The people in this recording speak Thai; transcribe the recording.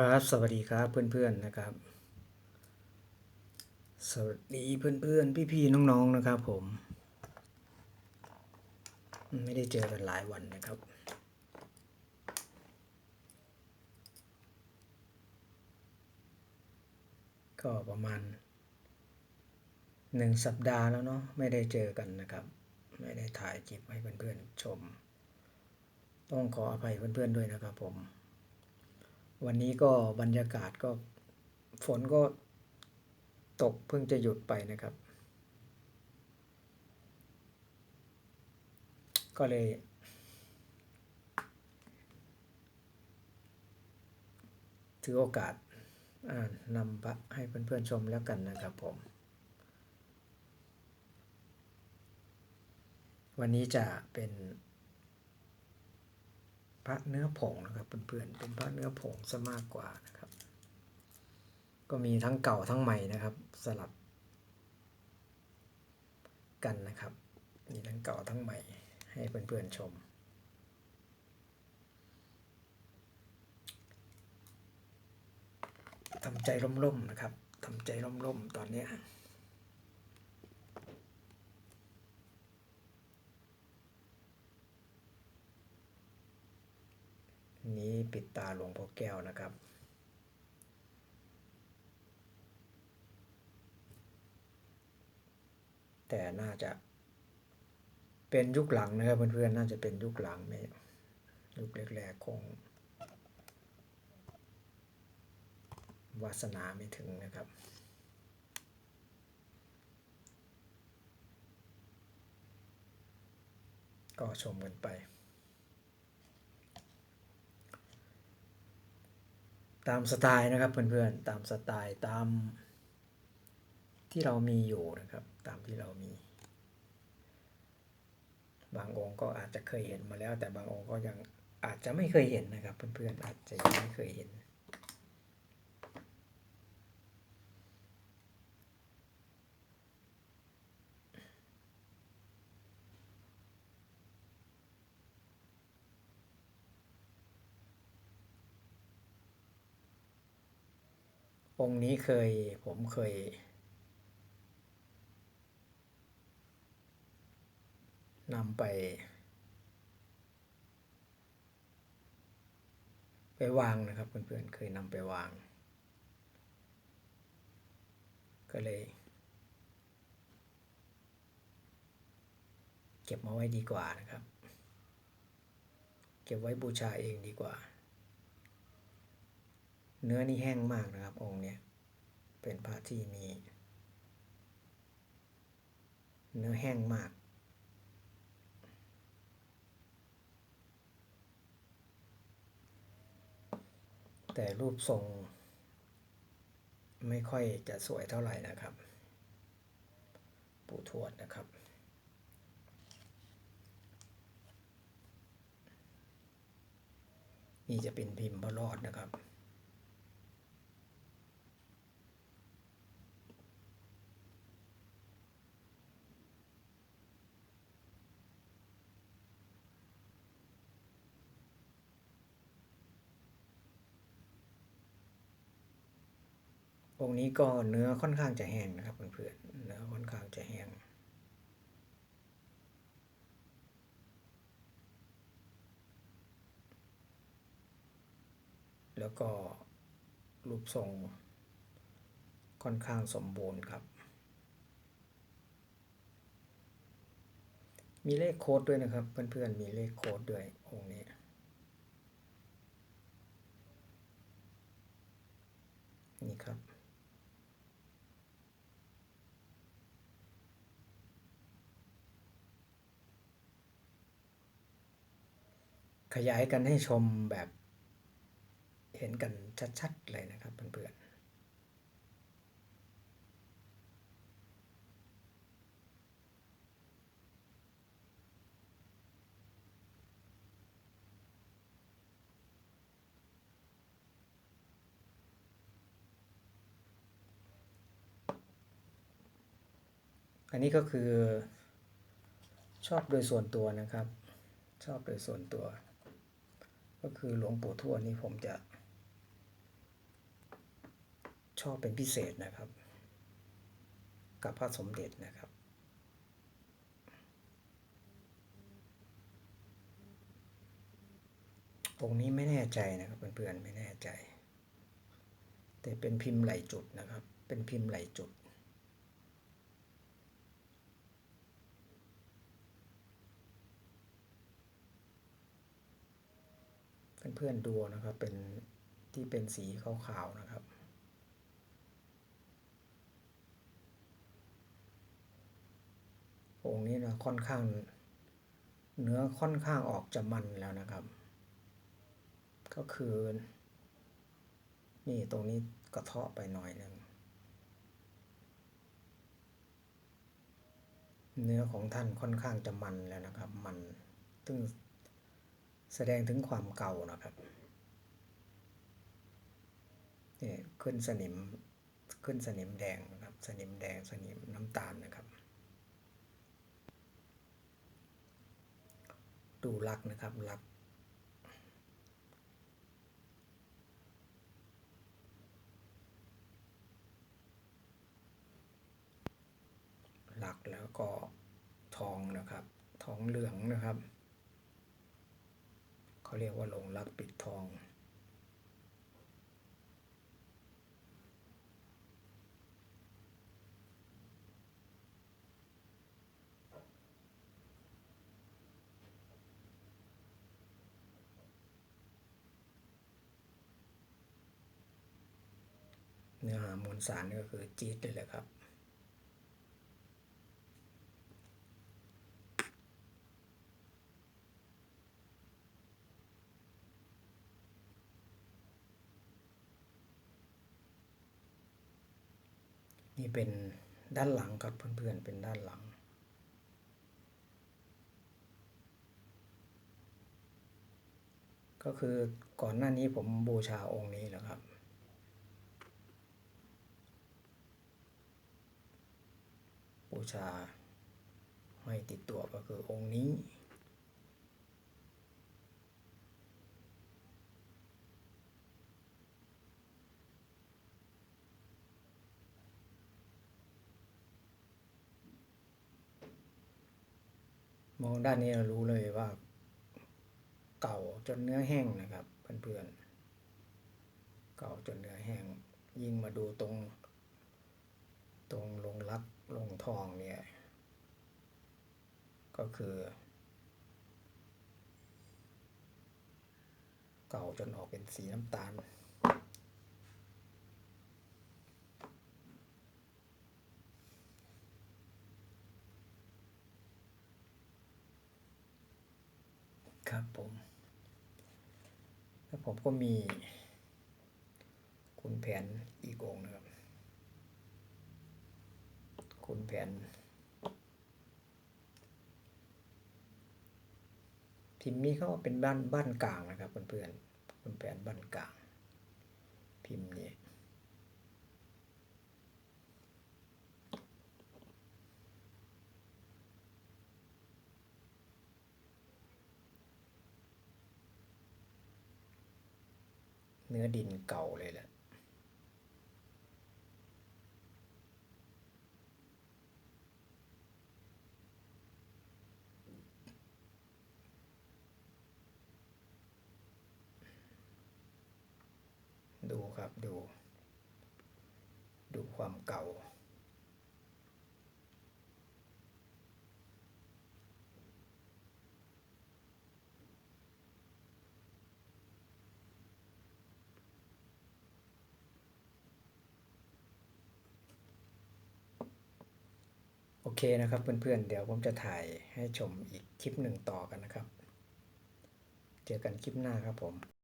ครับ สวัสดีครับเพื่อนๆนะครับ สวัสดีเพื่อนๆ พี่ๆน้องๆนะครับ ผม ไม่ได้เจอกันหลายวันนะครับ ก็ประมาณหนึ่งสัปดาห์แล้วเนาะไม่ได้เจอกันนะครับ ไม่ได้ถ่ายคลิปให้เพื่อนๆชม ต้องขออภัยเพื่อนๆด้วยนะครับผม วันนี้ก็บรรยากาศก็ฝนก็ตกเพิ่งจะหยุดไปนะครับ ก็เลย ถือโอกาสนำพระให้เพื่อนๆชมแล้วกันนะครับผม วันนี้จะเป็น พระเนื้อผงนะครับเพื่อนๆเป็นพระเนื้อผงซะมากกว่านะครับ ก็มีทั้งเก่าทั้งใหม่นะครับสลับกันนะครับ มีทั้งเก่าทั้งใหม่ให้เพื่อนๆชม ทำใจร่มๆนะครับ ทำใจร่มๆตอนเนี้ นี้ปิดตาหลวงพ่อแก้วนะครับ แต่น่าจะเป็นยุคหลังนะครับเพื่อนๆ น่าจะเป็นยุคหลังไม่ยุคแรกๆคงวาสนาไม่ถึงนะครับ ก็ชมกันไป ตามสไตล์นะครับเพื่อนๆ ตามสไตล์ตามที่เรามีอยู่นะครับ ตามที่เรามี บางองค์ก็อาจจะเคยเห็นมาแล้ว แต่บางองค์ก็ยังอาจจะไม่เคยเห็นนะครับ เพื่อนๆอาจจะยังไม่เคยเห็น องค์นี้เคยผมเคย นำไป ไปวางนะครับเพื่อนๆเคยนำไปวาง ก็เลย เก็บมาไว้ดีกว่านะครับ เก็บไว้บูชาเองดีกว่า เนื้อนี่แห้งมากนะครับ องค์เนี้ยเป็นพระที่มี เนื้อแห้งมาก แต่รูปทรง ไม่ค่อยจะสวยเท่าไหร่นะครับ ปู่ทวดนะครับนี่จะเป็นพิมพ์พระรอดนะครับ องค์นี้ก็เนื้อค่อนข้างจะแห้งนะครับเพื่อนๆเนื้อค่อนข้างจะแห้งแล้วก็รูปทรงค่อนข้างสมบูรณ์ครับ มีเลขโค้ดด้วยนะครับ เพื่อนๆ มีเลขโค้ดด้วยองค์นี้ นี่ครับ ขยายกันให้ชมแบบเห็นกันชัดๆเลยนะครับเพื่อนๆอันนี้ก็คือชอบโดยส่วนตัวนะครับ ชอบโดยส่วนตัว ก็คือหลวงปู่ทวดนี่ผมจะ ชอบเป็นพิเศษนะครับ กับพระสมเด็จนะครับ องค์นี้ไม่แน่ใจนะครับเพื่อนๆไม่แน่ใจ แต่เป็นพิมพ์ไหลจุดนะครับ เป็นพิมพ์ไหลจุด เพื่อนๆดูนะครับ เป็นที่เป็นสีขาวๆนะครับ องค์นี้นะค่อนข้าง เนื้อค่อนข้างออกจะมันแล้วนะครับ ก็คือ นี่ตรงนี้กระเทาะไปหน่อยหนึ่งเนื้อของท่านค่อนข้างจะมันแล้วนะครับ มันซึ่ง แสดงถึงความเก่านะครับนี่ขึ้นสนิมขึ้นสนิมแดงนะครับ สนิมแดงสนิมน้ำตาลนะครับ ดูลักนะครับลักลักแล้วก็ทองนะครับ ทองเหลืองนะครับ เขาเรียกว่าลงรักปิดทองเนื้อหามวลสารก็คือจี๊ดเลยแหละครับ นี่ เป็นด้านหลังครับเพื่อนๆเป็นด้านหลัง ก็คือก่อนหน้านี้ผมบูชาองค์นี้แหละครับ บูชาให้ติดตัวก็คือองค์นี้ มองด้านนี้เรารู้เลยว่า เก่าจนเนื้อแห้งนะครับเพื่อนๆเก่าจนเนื้อแห้ง ยิ่งมาดูตรง ตรงลงรักลงทองเนี่ย ก็คือ เก่าจนออกเป็นสีน้ำตาล ครับผม แล้วผมก็มีคุณแผนอีกองนะครับ คุณแผนพิมพ์นี้เขาเป็นบ้านบ้านกลางนะครับเพื่อนๆคุณแผนบ้านกลาง พิมพ์นี้ เนื้อดินเก่าเลยแหละดูครับดู ดูความเก่า เคนะครับเพื่อนๆ เดี๋ยวผมจะถ่ายให้ชมอีกคลิปหนึ่งต่อกันนะครับ เจอกันคลิปหน้าครับผม